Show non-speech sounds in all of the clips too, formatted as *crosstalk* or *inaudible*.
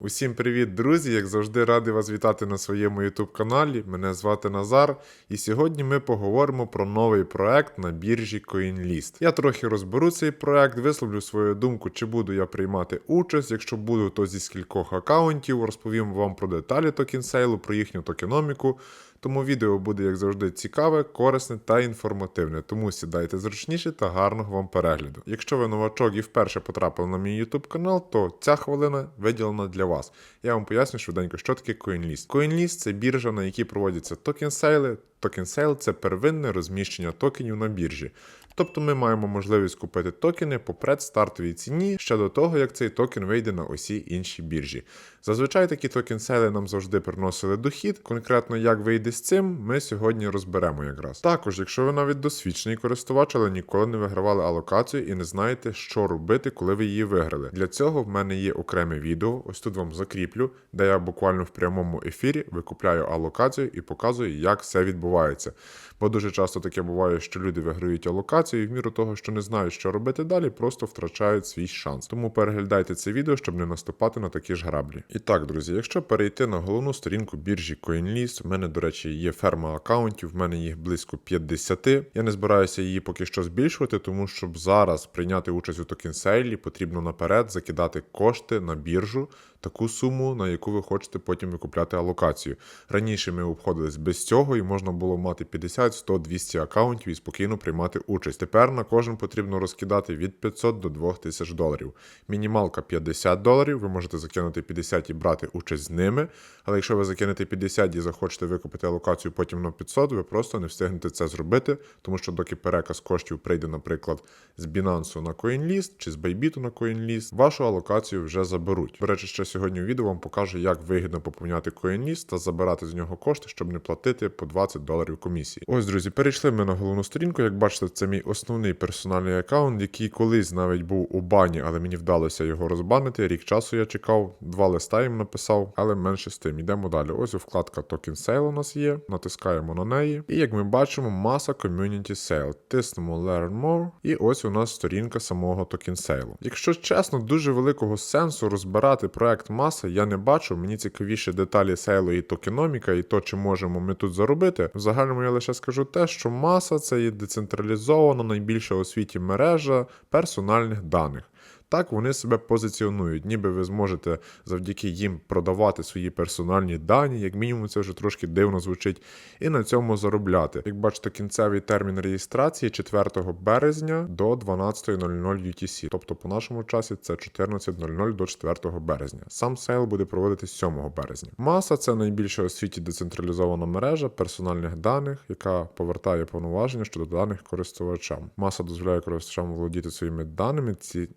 Усім привіт, друзі! Як завжди, радий вас вітати на своєму YouTube каналі. Мене звати Назар, і сьогодні ми поговоримо про новий проект на біржі CoinList. Я трохи розберу цей проект, висловлю свою думку, чи буду я приймати участь. Якщо буду, то зі скількох аккаунтів, розповім вам про деталі токенсейлу, про їхню токеноміку. Тому відео буде, як завжди, цікаве, корисне та інформативне. Тому сідайте зручніше та гарного вам перегляду. Якщо ви новачок і вперше потрапили на мій YouTube канал, то ця хвилина виділена для вас. Я вам поясню швиденько, що таке CoinList. CoinList – це біржа, на якій проводяться токен-сейли. Токен сейл це первинне розміщення токенів на біржі. Тобто ми маємо можливість купити токени по предстартовій ціні ще до того, як цей токен вийде на усі інші біржі. Зазвичай такі токенсейли нам завжди приносили дохід. Конкретно як вийде з цим, ми сьогодні розберемо якраз. Також, якщо ви навіть досвідчений користувач, але ніколи не вигравали алокацію і не знаєте, що робити, коли ви її виграли. Для цього в мене є окреме відео, ось тут вам закріплю, де я буквально в прямому ефірі викупляю алокацію і показую, як все відбувається. Бо дуже часто таке буває, що люди виграють алокацію і в міру того, що не знають, що робити далі, просто втрачають свій шанс. Тому переглядайте це відео, щоб не наступати на такі ж граблі. І так, друзі, якщо перейти на головну сторінку біржі CoinList, в мене, до речі, є ферма аккаунтів, в мене їх близько 50. Я не збираюся її поки що збільшувати, тому щоб зараз прийняти участь у токенсейлі, потрібно наперед закидати кошти на біржу. Таку суму, на яку ви хочете потім викупляти алокацію. Раніше ми обходились без цього і можна було мати 50, 100, 200 аккаунтів і спокійно приймати участь. Тепер на кожен потрібно розкидати від 500 до 2000 доларів. Мінімалка 50 доларів, ви можете закинути 50 і брати участь з ними. Але якщо ви закинете 50 і захочете викупити алокацію потім на 500, ви просто не встигнете це зробити, тому що доки переказ коштів прийде, наприклад, з Binance на CoinList чи з Bybit на CoinList, вашу алокацію вже заберуть. До речі, ще сьогодні в відео вам покажу, як вигідно поповняти CoinList та забирати з нього кошти, щоб не платити по 20 доларів комісії. Ось, друзі, перейшли ми на головну сторінку. Як бачите, це мій основний персональний аккаунт, який колись навіть був у бані, але мені вдалося його розбанити. Рік часу я чекав, два листа їм написав, але менше з тим. Йдемо далі. Ось вкладка Token Sale у нас є. Натискаємо на неї. І як ми бачимо, маса Community Sale. Тиснемо Learn More, і ось у нас сторінка самого Token Sale. Якщо чесно, дуже великого сенсу розбирати проект маса я не бачу. Мені цікавіше деталі сейлу і токеноміка, і то, чи можемо ми тут заробити. В загальному я лише скажу те, що маса це є децентралізована, найбільша у світі мережа персональних даних. Так вони себе позиціонують, ніби ви зможете завдяки їм продавати свої персональні дані, як мінімум, це вже трошки дивно звучить, і на цьому заробляти. Як бачите, кінцевий термін реєстрації 4 березня до 12.00 UTC, тобто по нашому часі це 14.00 до 4 березня. Сам сейл буде проводитись 7 березня. Маса це найбільша у світі децентралізована мережа персональних даних, яка повертає повноваження щодо даних користувачам. Маса дозволяє користувачам володіти своїми даними, ці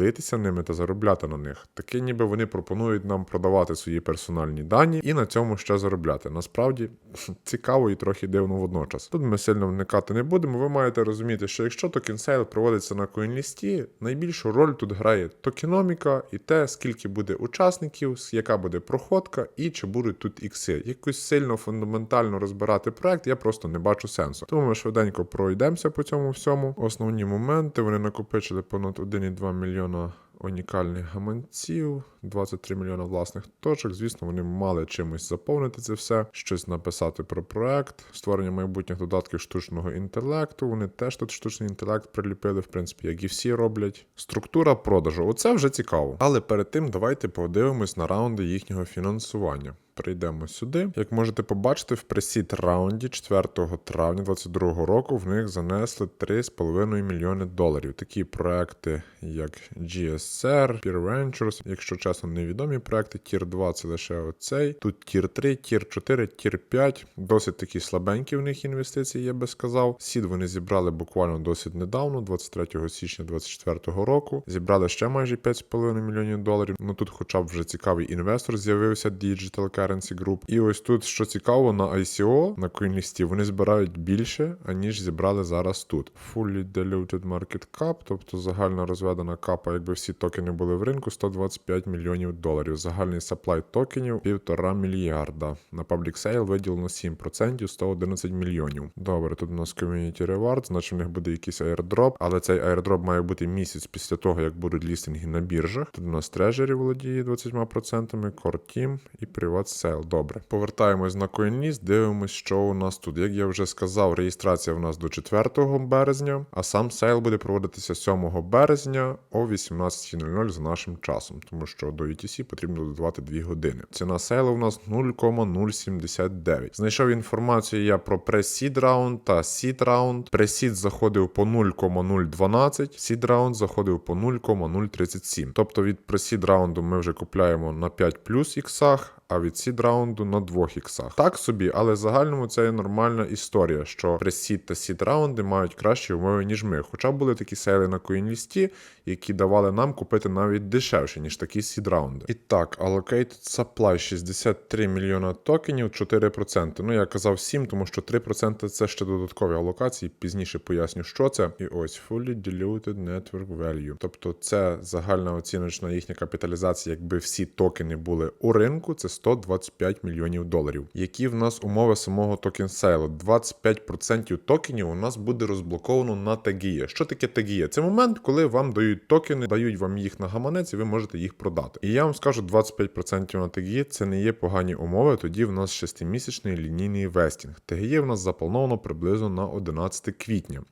ділитися ними та заробляти на них. Таке, ніби вони пропонують нам продавати свої персональні дані і на цьому ще заробляти. Насправді *laughs* цікаво і трохи дивно водночас. Тут ми сильно вникати не будемо. Ви маєте розуміти, що якщо токенсейл проводиться на CoinList, найбільшу роль тут грає токеноміка і те, скільки буде учасників, яка буде проходка і чи будуть тут ікси. Якось сильно фундаментально розбирати проект, я просто не бачу сенсу. Тому ми швиденько пройдемося по цьому всьому. Основні моменти вони накопичили понад 1,2 мільйона унікальних гаманців, 23 мільйона власних точок. Звісно, вони мали чимось заповнити це все, щось написати про проект, створення майбутніх додатків штучного інтелекту. Вони теж тут штучний інтелект приліпили, в принципі, як і всі роблять. Структура продажу. Оце вже цікаво. Але перед тим давайте подивимось на раунди їхнього фінансування. Перейдемо сюди. Як можете побачити, в пресід раунді 4 травня 2022 року в них занесли 3,5 мільйони доларів. Такі проекти, як GSR, Peer Ventures, якщо чесно, невідомі проекти. Tier 2 це лише оцей. Тут Tier 3, Tier 4, Tier 5. Досить такі слабенькі в них інвестиції, я би сказав. Сід вони зібрали буквально досить недавно, 23 січня 2024 року. Зібрали ще майже 5,5 мільйонів доларів. Ну тут, хоча б вже цікавий інвестор з'явився Digital Currency Group. І ось тут, що цікаво, на ICO, на CoinList, вони збирають більше, аніж зібрали зараз тут. Fully diluted market cap, тобто загальна розведена капа, якби всі токени були в ринку, 125 мільйонів. Мільйонів доларів. Загальний саплай токенів 1,5 мільярда. На Public Sale виділено 7%, 111 мільйонів. Добре, тут у нас Community Reward, значить в них буде якийсь airdrop, але цей airdrop має бути місяць після того, як будуть лістинги на біржах. Тут у нас Treasury володіє 20%, Core Team і Privat Sale. Добре. Повертаємось на CoinList, дивимось, що у нас тут. Як я вже сказав, реєстрація в нас до 4 березня, а сам сейл буде проводитися 7 березня о 18.00 за нашим часом, тому що до UTC потрібно додавати 2 години. Ціна сейла у нас 0,079. Знайшов інформацію я про прес-сід раунд та сід раунд. Прес-сід заходив по 0,012, сід раунд заходив по 0,037. Тобто від прес-сід раунду ми вже купляємо на 5 плюс іксах, а від сід раунду на 2 іксах. Так собі, але в загальному це є нормальна історія, що прес-сід та сід раунди мають кращі умови, ніж ми. Хоча були такі сейли на CoinList, які давали нам купити навіть дешевше, ніж такі сід раунди. І так, allocated supply 63 мільйона токенів, 4%. Ну я казав 7, тому що 3% це ще додаткові алокації. Пізніше поясню, що це. І ось fully diluted network value. Тобто це загальна оціночна їхня капіталізація, якби всі токени були у ринку, це 125 мільйонів доларів. Які в нас умови самого токен сейлу? 25% токенів у нас буде розблоковано на TGE. Що таке TGE? Це момент, коли вам дають токени, дають вам їх на гаманець, і ви можете їх продати. І я вам скажу, 25% на TGE це не є погані умови. Тоді в нас 6-місячний лінійний вестінг. TGE в нас заплановано приблизно на 11 квітня.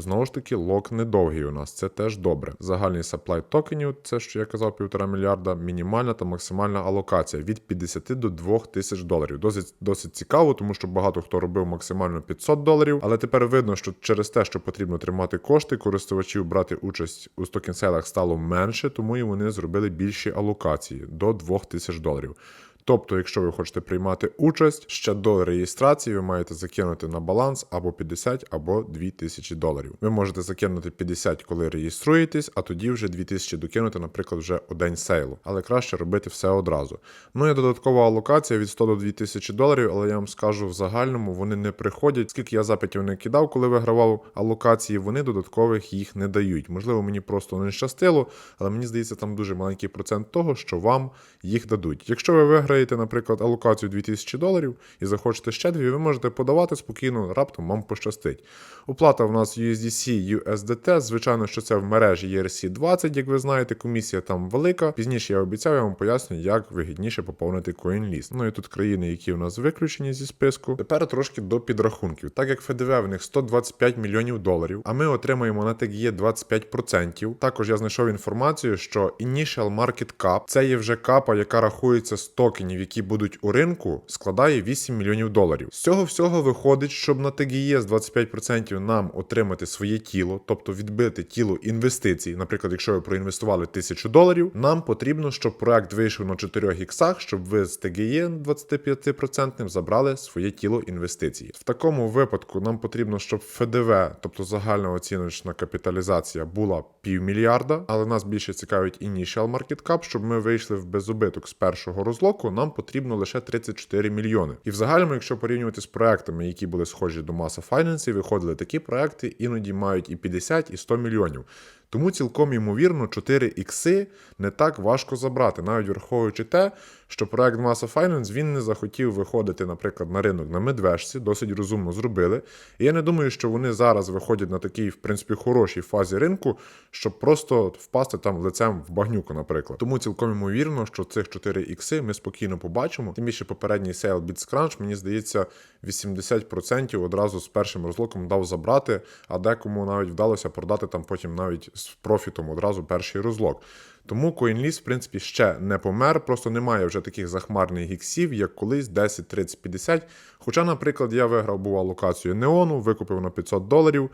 Знову ж таки, лок недовгий у нас, це теж добре. Загальний саплай токенів, це що я казав, півтора мільярда, мінімальна та максимальна алокація від 50 до 2 тисяч доларів. Досить досить цікаво, тому що багато хто робив максимально 500 доларів. Але тепер видно, що через те, що потрібно тримати кошти, користувачів брати участь у стокінселах стало менше, тому і вони зробили більші алокації до 2 тисяч доларів. Тобто, якщо ви хочете приймати участь, ще до реєстрації ви маєте закинути на баланс або 50, або 2000 доларів. Ви можете закинути 50, коли реєструєтесь, а тоді вже 2000 докинути, наприклад, вже у день сейлу. Але краще робити все одразу. Ну і додаткова алокація від 100 до 2000 доларів, але я вам скажу в загальному вони не приходять. Скільки я запитів не кидав, коли вигравав алокації, вони додаткових їх не дають. Можливо, мені просто не щастило, але мені здається, там дуже маленький процент того, що вам їх дадуть. Якщо ви виграєте, наприклад, алокацію 2000 доларів і захочете ще дві, ви можете подавати спокійно, раптом вам пощастить. Оплата в нас USDC, USDT. Звичайно, що це в мережі ERC20, як ви знаєте, комісія там велика. Пізніше я обіцяю, я вам поясню, як вигідніше поповнити CoinList. Ну і тут країни, які у нас виключені зі списку. Тепер трошки до підрахунків. Так як ФДВ в них 125 мільйонів доларів, а ми отримаємо на TGE 25%. Також я знайшов інформацію, що Initial Market Cap це є вже капа, яка рахується з токенів, які будуть у ринку, складає 8 мільйонів доларів. З цього всього виходить, щоб на TGE з 25% нам отримати своє тіло, тобто відбити тіло інвестицій. Наприклад, якщо ви проінвестували 1000 доларів, нам потрібно, щоб проект вийшов на 4 іксах, щоб ви з TGE 25% забрали своє тіло інвестицій. В такому випадку нам потрібно, щоб ФДВ, тобто загальна оціночна капіталізація, була півмільярда, але нас більше цікавить Initial Market Cap, щоб ми вийшли в безубиток з першого розлоку, нам потрібно лише 34 мільйони. І в загальному, якщо порівнювати з проектами, які були схожі до маса Finance, виходили такі проекти, іноді мають і 50, і 100 мільйонів. Тому цілком ймовірно 4 ікси не так важко забрати, навіть враховуючи те, що проект Massa Finance він не захотів виходити, наприклад, на ринок на медвежці, досить розумно зробили. І я не думаю, що вони зараз виходять на такій, в принципі, хорошій фазі ринку, щоб просто впасти там лицем в багнюку, наприклад. Тому цілком ймовірно, що цих 4 ікси ми спокійно побачимо. Тим більше попередній сейл BitScrunch, мені здається, 80% одразу з першим розлоком дав забрати, а декому навіть вдалося продати там потім навіть з профітом одразу перший розлог. Тому CoinList, в принципі, ще не помер, просто немає вже таких захмарних гіксів, як колись 10, 30, 50. Хоча, наприклад, я виграв був локацію Неону, викупив на 500 доларів.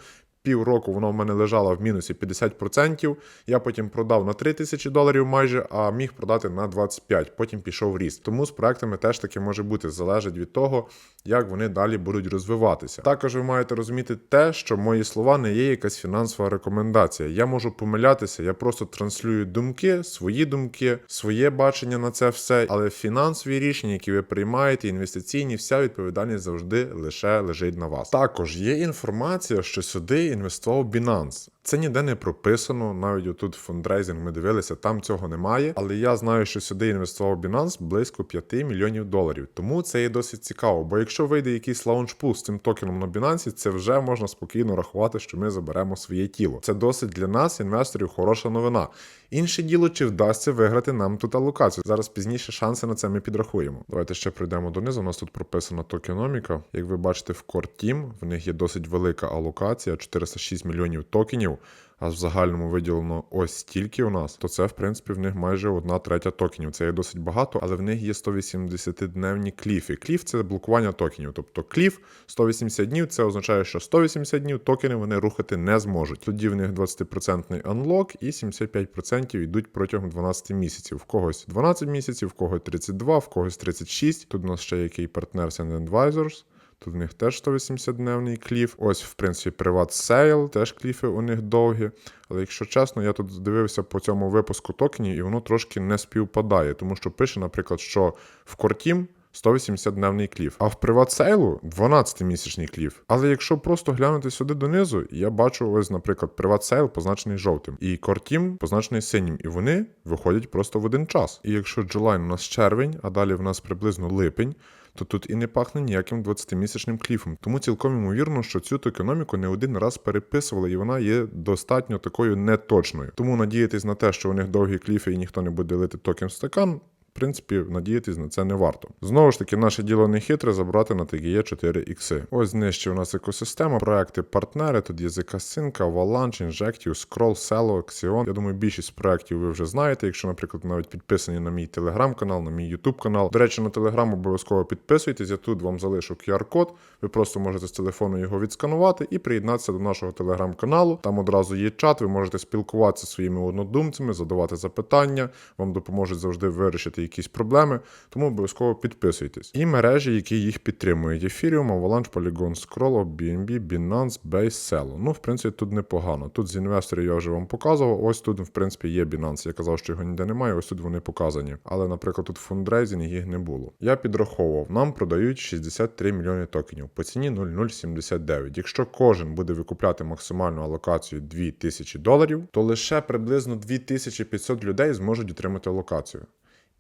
Півроку воно в мене лежало в мінусі 50%. Я потім продав на 3 тисячі доларів майже, а міг продати на 25, потім пішов ріст. Тому з проектами теж таки може бути, залежить від того, як вони далі будуть розвиватися. Також ви маєте розуміти те, що мої слова не є якась фінансова рекомендація. Я можу помилятися, я просто транслюю думки, свої думки, своє бачення на це все. Але фінансові рішення, які ви приймаєте, інвестиційні, вся відповідальність завжди лише лежить на вас. Також є інформація, що сюди інвестував Binance. Це ніде не прописано, навіть отут фондрейзинг ми дивилися, там цього немає. Але я знаю, що сюди інвестував Binance близько 5 мільйонів доларів. Тому це є досить цікаво. Бо якщо вийде якийсь лаунчпул з цим токеном на Binance, це вже можна спокійно рахувати, що ми заберемо своє тіло. Це досить для нас, інвесторів, хороша новина. Інше діло, чи вдасться виграти нам тут алокацію. Зараз пізніше шанси на це ми підрахуємо. Давайте ще пройдемо донизу. У нас тут прописана токеноміка. Як ви бачите, в Core Team в них є досить велика алокація 406 мільйонів токенів. А в загальному виділено ось стільки у нас, то це в принципі в них майже одна третя токенів. Це є досить багато, але в них є 180-дневні кліфи. Кліф це блокування токенів. Тобто кліф 180 днів, це означає, що 180 днів токени вони рухати не зможуть. Тоді в них 20% анлок і 75% йдуть протягом 12 місяців. В когось 12 місяців, в когось 32, в когось 36. Тут у нас ще який партнер Send Advisors. Тут в них теж 180-дневний кліф. Ось, в принципі, Privat Sale, теж кліфи у них довгі. Але якщо чесно, я тут дивився по цьому випуску токенів, і воно трошки не співпадає, тому що пише, наприклад, що в Кортім 180-дневний кліф, а в приватсейлу 12-місячний кліф. Але якщо просто глянути сюди донизу, я бачу ось, наприклад, приватсейл позначений жовтим, і Кортім позначений синім, і вони виходять просто в один час. І якщо July у нас червень, а далі в нас приблизно липень. То тут і не пахне ніяким 20-місячним кліфом. Тому цілком ймовірно, що цю економіку не один раз переписували, і вона є достатньо такою неточною. Тому надіятись на те, що у них довгі кліфи і ніхто не буде лити токен в стакан, принципі, надіятись на це не варто. Знову ж таки, наше діло не хитре забрати на TGE 4 ікси. Ось нижче у нас екосистема, проекти партнери. Тут є Zcasinka, Avalanche, Injective, Scroll, Celo, Axion. Я думаю, більшість проектів ви вже знаєте. Якщо, наприклад, навіть підписані на мій телеграм-канал, на мій ютуб канал. До речі, на телеграм обов'язково підписуйтесь. Я тут вам залишу QR-код. Ви просто можете з телефону його відсканувати і приєднатися до нашого телеграм-каналу. Там одразу є чат. Ви можете спілкуватися своїми однодумцями, задавати запитання. Вам допоможуть завжди вирішити якісь проблеми, тому обов'язково підписуйтесь. І мережі, які їх підтримують: Ethereum, Avalanche, Polygon, Scroll, BNB, Binance, Base, Celo. Ну, в принципі, тут непогано. Тут з інвесторів я вже вам показував. Ось тут, в принципі, є Binance. Я казав, що його ніде немає, ось тут вони показані. Але, наприклад, тут фондрейзинг їх не було. Я підраховував, нам продають 63 мільйони токенів по ціні 0,079. Якщо кожен буде викупляти максимальну алокацію 2000 доларів, то лише приблизно 2500 людей зможуть отримати алокацію.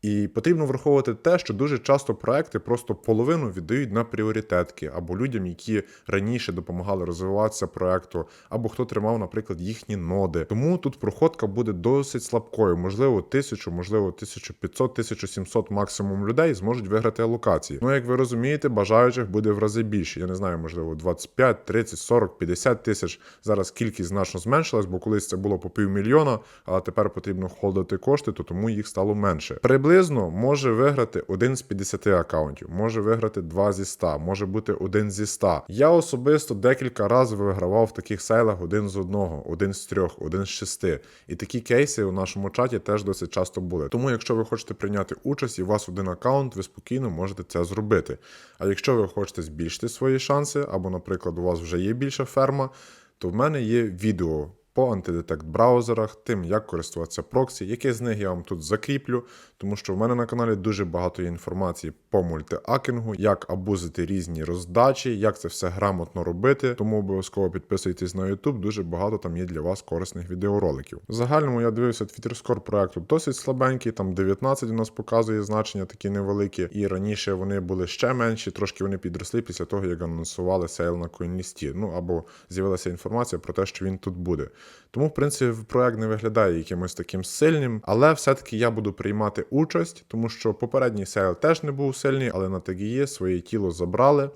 І потрібно враховувати те, що дуже часто проекти просто половину віддають на пріоритетки або людям, які раніше допомагали розвиватися проекту, або хто тримав, наприклад, їхні ноди. Тому тут проходка буде досить слабкою. Можливо, тисячу, можливо, 1500, 1700 максимум людей зможуть виграти алокації. Ну, як ви розумієте, бажаючих буде в рази більше. Я не знаю, можливо, 25, 30, 40, 50 тисяч. Зараз кількість значно зменшилась, бо колись це було по півмільйона, а тепер потрібно холдити кошти, то тому їх стало менше. Приблизно може виграти один з 50 акаунтів, може виграти 2 зі 100, може бути один зі 100. Я особисто декілька разів вигравав в таких сейлах один з одного, один з трьох, один з шести. І такі кейси у нашому чаті теж досить часто були. Тому, якщо ви хочете прийняти участь і у вас один акаунт, ви спокійно можете це зробити. А якщо ви хочете збільшити свої шанси, або, наприклад, у вас вже є більша ферма, то в мене є відео по антидетект браузерах, тим, як користуватися проксі, яке з них я вам тут закріплю, тому що в мене на каналі дуже багато інформації по мультиакінгу, як абузити різні роздачі, як це все грамотно робити. Тому обов'язково підписуйтесь на YouTube, дуже багато там є для вас корисних відеороликів. В загальному я дивився Twitterскор проекту досить слабенький, там 19 у нас показує значення такі невеликі, і раніше вони були ще менші, трошки вони підросли після того, як анонсували сейл на CoinList. Ну або з'явилася інформація про те, що він тут буде. Тому, в принципі, проект не виглядає якимось таким сильним, але все-таки я буду приймати участь, тому що попередній сейл теж не був сильний, але на TGE своє тіло забрали.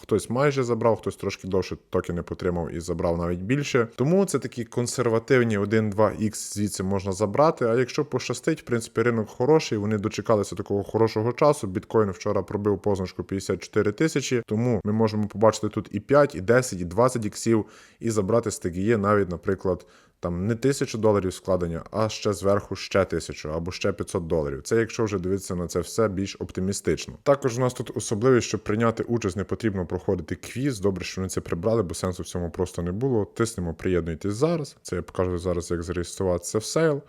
Хтось майже забрав, хтось трошки довше токени потримав і забрав навіть більше. Тому це такі консервативні 1-2х звідси можна забрати. А якщо пощастить, в принципі, ринок хороший. Вони дочекалися такого хорошого часу. Біткоін вчора пробив позначку 54 тисячі. Тому ми можемо побачити тут і 5, і 10, і 20 іксів, і забрати TGE навіть, наприклад. Там не тисячу доларів складення, а ще зверху ще тисячу або ще 500 доларів. Це якщо вже дивитися на це все більш оптимістично. Також у нас тут особливість, щоб прийняти участь, не потрібно проходити квіз. Добре, що вони це прибрали, бо сенсу в цьому просто не було. Тиснемо приєднуйтесь зараз. Це я покажу зараз, як зареєструватися в сейл.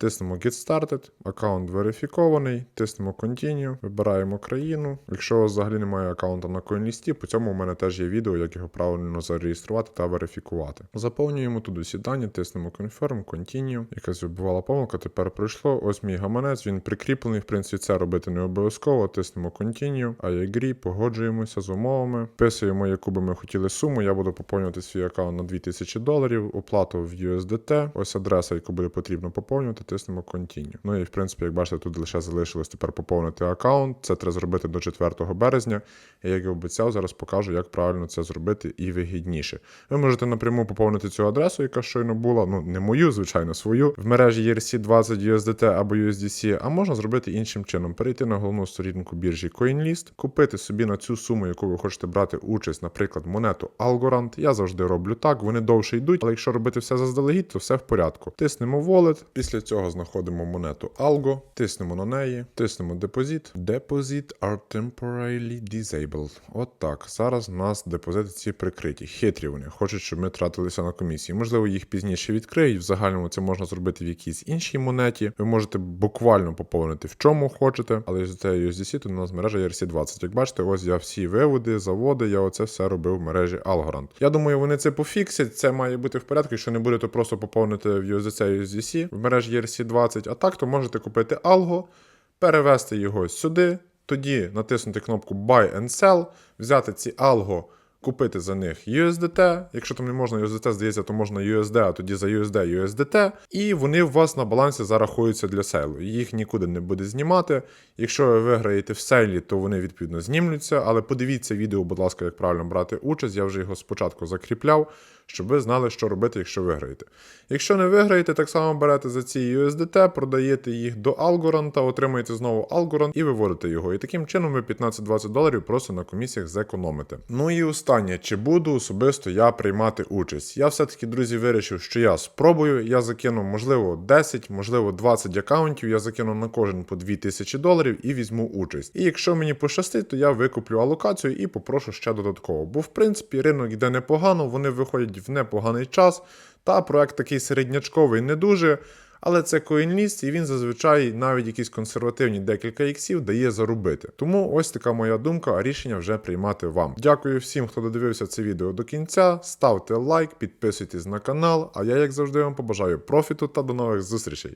Тиснемо Get Started, аккаунт верифікований, тиснемо Continue, вибираємо країну. Якщо взагалі немає аккаунта на CoinList, по цьому у мене теж є відео, як його правильно зареєструвати та верифікувати. Заповнюємо тут усі дані, тиснемо Confirm, Continue. Якась вибувала помилка, тепер пройшло. Ось мій гаманець, він прикріплений. В принципі, це робити не обов'язково. Тиснемо Continue, I agree, погоджуємося з умовами. Вписуємо, яку би ми хотіли суму. Я буду поповнювати свій аккаунт на 2000 доларів, оплату в USDT. Ось адреса, яку буде потрібно поповнювати, тиснемо Continue. Ну і в принципі, як бачите, тут лише залишилось тепер поповнити аккаунт. Це треба зробити до 4 березня. І як і обіцяв, зараз покажу, як правильно це зробити і вигідніше. Ви можете напряму поповнити цю адресу, яка щойно була. Ну не мою, звичайно, свою в мережі ERC20 USDT або USDC, а можна зробити іншим чином: перейти на головну сторінку біржі CoinList, купити собі на цю суму, яку ви хочете брати участь, наприклад, монету Algorand. Я завжди роблю так, вони довше йдуть, але якщо робити все заздалегідь, то все в порядку. Тиснемо Wallet, після цього знаходимо монету Algo, тиснемо на неї, тиснемо Deposit. Deposit are temporarily disabled. От так. Зараз у нас депозити ці прикриті. Хитрі вони, хочуть, щоб ми тратилися на комісії. Можливо, їх пізніше відкриють. В загальному це можна зробити в якійсь іншій монеті. Ви можете буквально поповнити в чому хочете, але з цією USDC тут у нас мережа ERC20. Як бачите, ось я всі виводи, заводи, я оце все робив в мережі Algorand. Я думаю, вони це пофіксять. Це має бути в порядку. Якщо не буде, то просто поповнити в USDC USDC в мережі ERC20. А так, то можете купити Algo, перевести його сюди, тоді натиснути кнопку Buy and Sell, взяти ці Algo, купити за них USDT. Якщо там не можна USDT, здається, то можна USD, а тоді за USD USDT. І вони у вас на балансі зарахуються для сейлу. Їх нікуди не буде знімати. Якщо ви виграєте в сейлі, то вони відповідно знімлються. Але подивіться відео, будь ласка, як правильно брати участь. Я вже його спочатку закріпляв, щоб ви знали, що робити, якщо виграєте. Якщо не виграєте, так само берете за ці USDT, продаєте їх до Algorand та отримуєте знову Algorand і виводите його. І таким чином ви 15-20 доларів просто на комісіях зекономите. Ну і останнє, чи буду особисто я приймати участь? Я все-таки, друзі, вирішив, що я спробую. Я закину, можливо, 10, можливо, 20 аккаунтів. Я закину на кожен по 2000 доларів і візьму участь. І якщо мені пощастить, то я викуплю алокацію і попрошу ще додатково. Бо в принципі ринок йде непогано, вони виходять в непоганий час. Та проект такий середнячковий не дуже. Але це CoinList, і він зазвичай навіть якісь консервативні декілька іксів дає заробити. Тому ось така моя думка, а рішення вже приймати вам. Дякую всім, хто додивився це відео до кінця. Ставте лайк, підписуйтесь на канал. А я, як завжди, вам побажаю профіту та до нових зустрічей.